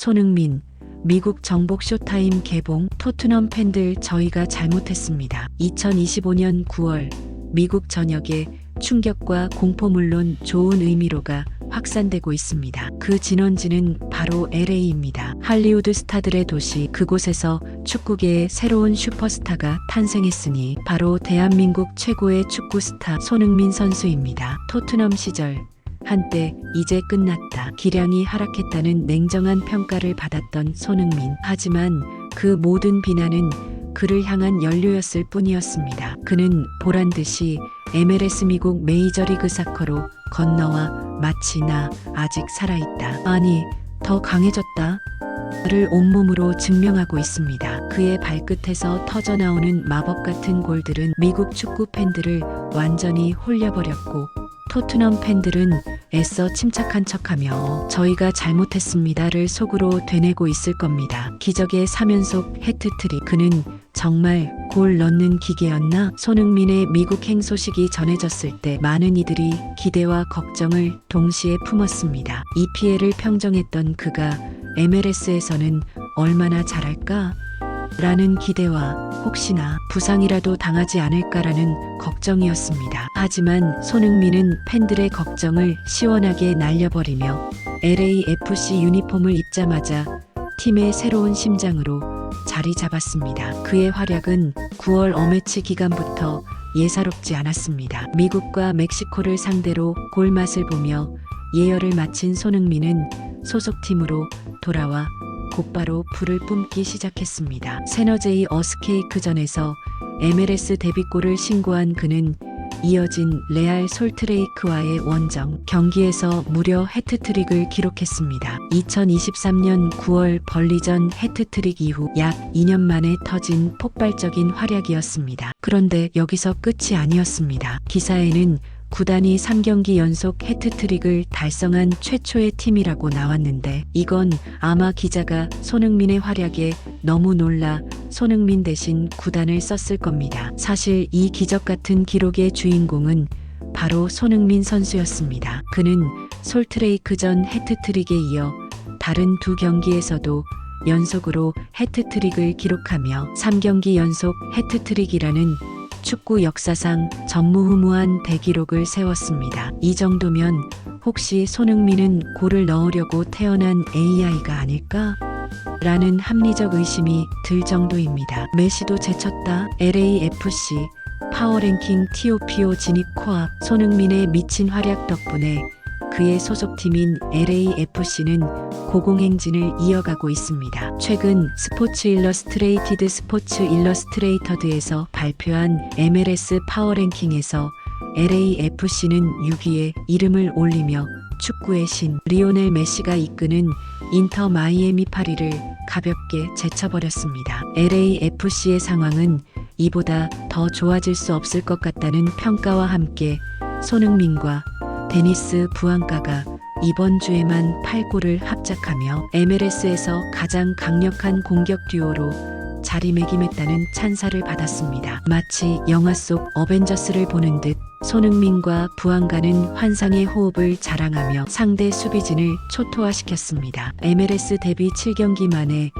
손흥민, 미국 정복 쇼타임 개봉 토트넘 팬들 저희가 잘못했습니다. 2025년 9월 미국 전역에 충격과 공포 물론 좋은 의미로가 확산되고 있습니다. 그 진원지는 바로 LA입니다. 할리우드 스타들의 도시 그곳에서 축구계의 새로운 슈퍼스타가 탄생했으니 바로 대한민국 최고의 축구 스타 손흥민 선수입니다. 토트넘 시절 한때 이제 끝났다. 기량이 하락했다는 냉정한 평가를 받았던 손흥민. 하지만 그 모든 비난은 그를 향한 연료였을 뿐이었습니다. 그는 보란 듯이 MLS 미국 메이저리그 사커로 건너와 마치 나 아직 살아있다. 아니, 더 강해졌다. 를 온몸으로 증명하고 있습니다. 그의 발끝에서 터져나오는 마법 같은 골들은 미국 축구 팬들을 완전히 홀려버렸고 토트넘 팬들은 애써 침착한 척하며 저희가 잘못했습니다를 속으로 되뇌고 있을 겁니다. 기적의 3연속 해트트릭 그는 정말 골 넣는 기계였나? 손흥민의 미국 행 소식이 전해졌을 때 많은 이들이 기대와 걱정을 동시에 품었습니다. EPL을 평정했던 그가 MLS에서는 얼마나 잘할까? 라는 기대와 혹시나 부상이라도 당하지 않을까라는 걱정이었습니다. 하지만 손흥민은 팬들의 걱정을 시원하게 날려버리며 LAFC 유니폼을 입자마자 팀의 새로운 심장으로 자리 잡았습니다. 그의 활약은 9월 어매치 기간부터 예사롭지 않았습니다. 미국과 멕시코를 상대로 골맛을 보며 예열을 마친 손흥민은 소속팀으로 돌아와 곧바로 불을 뿜기 시작했습니다. 세너제이 어스케이크전에서 MLS 데뷔골을 신고한 그는 이어진 레알 솔트레이크와의 원정 경기에서 무려 해트트릭을 기록했습니다. 2023년 9월 벌리전 해트트릭 이후 약 2년 만에 터진 폭발적인 활약이었습니다. 그런데 여기서 끝이 아니었습니다. 기사에는 구단이 3경기 연속 해트트릭을 달성한 최초의 팀이라고 나왔는데 이건 아마 기자가 손흥민의 활약에 너무 놀라 손흥민 대신 구단을 썼을 겁니다. 사실 이 기적 같은 기록의 주인공은 바로 손흥민 선수였습니다. 그는 솔트레이크 전 해트트릭에 이어 다른 두 경기에서도 연속으로 해트트릭을 기록하며 3경기 연속 해트트릭이라는 축구 역사상 전무후무한 대기록을 세웠습니다. 이 정도면 혹시 손흥민은 골을 넣으려고 태어난 AI가 아닐까? 라는 합리적 의심이 들 정도입니다. 메시도 제쳤다. LAFC 파워랭킹 TOPO 진입 코앞 손흥민의 미친 활약 덕분에 그의 소속팀인 LAFC는 고공행진을 이어가고 있습니다. 최근 스포츠 일러스트레이티드 스포츠 일러스트레이터드에서 발표한 MLS 파워랭킹에서 LAFC는 6위에 이름을 올리며 축구의 신 리오넬 메시가 이끄는 인터 마이애미 파리를 가볍게 제쳐버렸습니다. LAFC의 상황은 이보다 더 좋아질 수 없을 것 같다는 평가와 함께 손흥민과 데니스 부안가가 이번 주에만 8골을 합작하며 MLS에서 가장 강력한 공격 듀오로 자리매김했다는 찬사를 받았습니다. 마치 영화 속 어벤져스를 보는 듯 손흥민과 부안가는 환상의 호흡을 자랑하며 상대 수비진을 초토화시켰습니다. MLS 데뷔 7경기 만에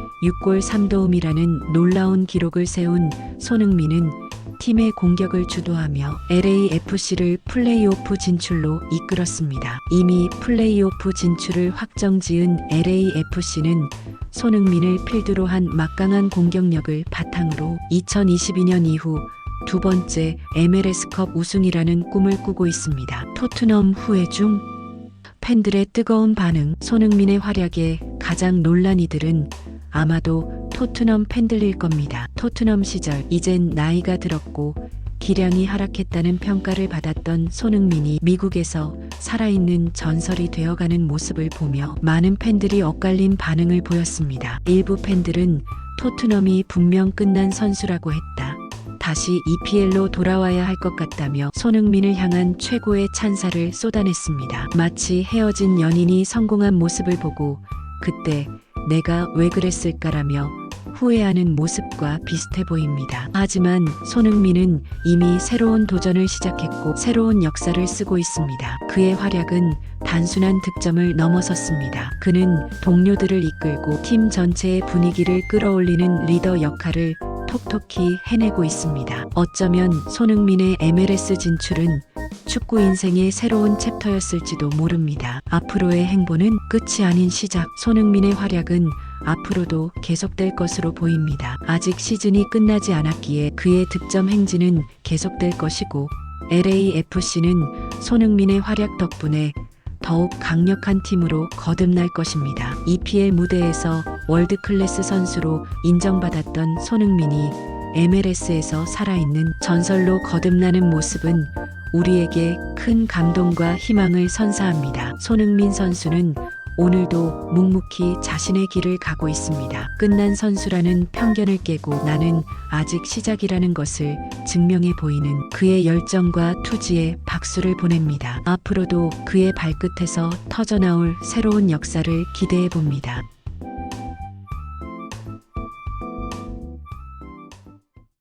6골 3도움이라는 놀라운 기록을 세운 손흥민은 팀의 공격을 주도하며 LAFC를 플레이오프 진출로 이끌었습니다. 이미 플레이오프 진출을 확정 지은 LAFC는 손흥민을 필두로 한 막강한 공격력을 바탕으로 2022년 이후 두 번째 MLS컵 우승이라는 꿈을 꾸고 있습니다. 토트넘 후회 중 팬들의 뜨거운 반응, 손흥민의 활약에 가장 놀란 이들은 아마도 토트넘 팬들일 겁니다. 토트넘 시절 이젠 나이가 들었고 기량이 하락했다는 평가를 받았던 손흥민이 미국에서 살아있는 전설이 되어가는 모습을 보며 많은 팬들이 엇갈린 반응을 보였습니다. 일부 팬들은 토트넘이 분명 끝난 선수라고 했다. 다시 EPL로 돌아와야 할 것 같다며 손흥민을 향한 최고의 찬사를 쏟아냈습니다. 마치 헤어진 연인이 성공한 모습을 보고 그때 내가 왜 그랬을까라며 후회하는 모습과 비슷해 보입니다. 하지만 손흥민은 이미 새로운 도전을 시작했고 새로운 역사를 쓰고 있습니다. 그의 활약은 단순한 득점을 넘어섰습니다. 그는 동료들을 이끌고 팀 전체의 분위기를 끌어올리는 리더 역할을 톡톡히 해내고 있습니다. 어쩌면 손흥민의 MLS 진출은 축구 인생의 새로운 챕터였을지도 모릅니다. 앞으로의 행보는 끝이 아닌 시작. 손흥민의 활약은 앞으로도 계속될 것으로 보입니다. 아직 시즌이 끝나지 않았기에 그의 득점 행진은 계속될 것이고 LAFC는 손흥민의 활약 덕분에 더욱 강력한 팀으로 거듭날 것입니다. EPL 무대에서 월드 클래스 선수로 인정받았던 손흥민이 MLS에서 살아있는 전설로 거듭나는 모습은 우리에게 큰 감동과 희망을 선사합니다. 손흥민 선수는 오늘도 묵묵히 자신의 길을 가고 있습니다. 끝난 선수라는 편견을 깨고 나는 아직 시작이라는 것을 증명해 보이는 그의 열정과 투지에 박수를 보냅니다. 앞으로도 그의 발끝에서 터져나올 새로운 역사를 기대해 봅니다.